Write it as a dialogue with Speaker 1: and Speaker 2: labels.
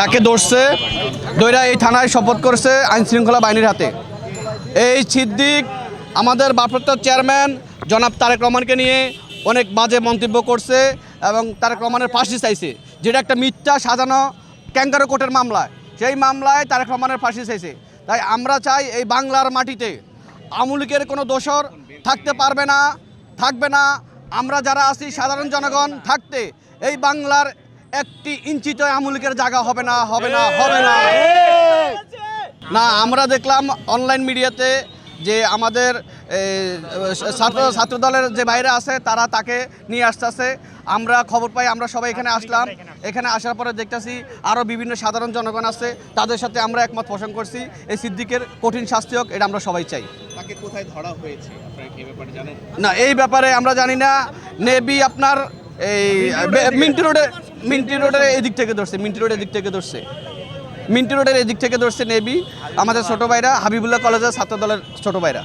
Speaker 1: তাকে ধরছে দইরা এই থানায় শপথ করছে আইন শৃঙ্খলা বাহিনীর হাতে। এই সিদ্দিক আমাদের ভারপ্রাপ্ত চেয়ারম্যান জনাব তারেক রহমানকে নিয়ে অনেক বাজে মন্তব্য করছে এবং তারেক রহমানের ফাঁসি চাইছে, যেটা একটা মিথ্যা সাজানো ক্যাঙ্গারো কোর্টের মামলা সেই মামলায় তারেক রহমানের ফাঁসি চাইছে। তাই আমরা চাই এই বাংলার মাটিতে আমুলিকের কোনো দোষর থাকতে পারবে না, থাকবে না। আমরা যারা আছি, সাধারণ জনগণ, থাকতে এই বাংলার একটি ইঞ্চিতে আমুলিকের জায়গা হবে না হবে না হবে না। না আমরা দেখলাম অনলাইন মিডিয়াতে যে আমাদের ছাত্র ছাত্র দলের যে বাইরে আছে তারা তাকে নিয়ে আসতেছে। আমরা খবর পাই আমরা সবাই এখানে আসলাম। এখানে আসার পরে দেখতেছি আরও বিভিন্ন সাধারণ জনগণ আছে। তাদের সাথে আমরা একমত পোষণ করছি। এই সিদ্দিকের কঠিন শাস্তি হোক এটা আমরা সবাই চাই।
Speaker 2: তাকে কোথায় ধরা হয়েছে? আপনারা কি এই ব্যাপারে জানেন?
Speaker 1: না এই ব্যাপারে আমরা জানি না। নেবি আপনার এই মিন্টি রোডে মিন্টি রোডের এদিক থেকে ধরছে, মিন্টি রোডের এদিক থেকে ধরছে। মিন্টি রোডের এদিক থেকে ধরছে নেবি আমাদের ছোট ভাইরা, হাবিবুল্লাহ কলেজের ছাত্র দলের ছোট ভাইরা।